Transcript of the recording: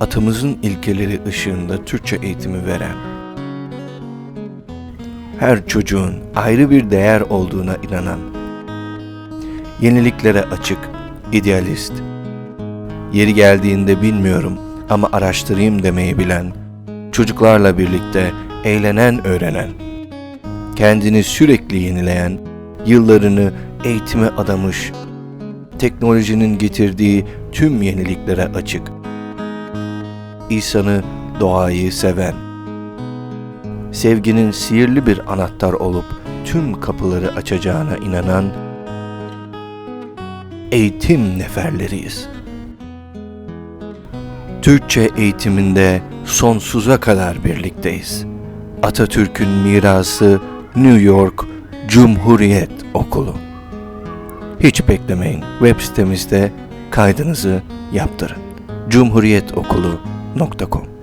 atamızın ilkeleri ışığında Türkçe eğitimi veren, her çocuğun ayrı bir değer olduğuna inanan, yeniliklere açık, idealist, yeri geldiğinde bilmiyorum ama araştırayım demeyi bilen, çocuklarla birlikte eğlenen öğrenen, kendini sürekli yenileyen, yıllarını eğitime adamış, teknolojinin getirdiği tüm yeniliklere açık, İnsanı, doğayı seven, sevginin sihirli bir anahtar olup tüm kapıları açacağına inanan eğitim neferleriyiz. Türkçe eğitiminde sonsuza kadar birlikteyiz. Atatürk'ün mirası New York Cumhuriyet Okulu. Hiç beklemeyin. Web sitemizde kaydınızı yaptırın. cumhuriyetokulu.com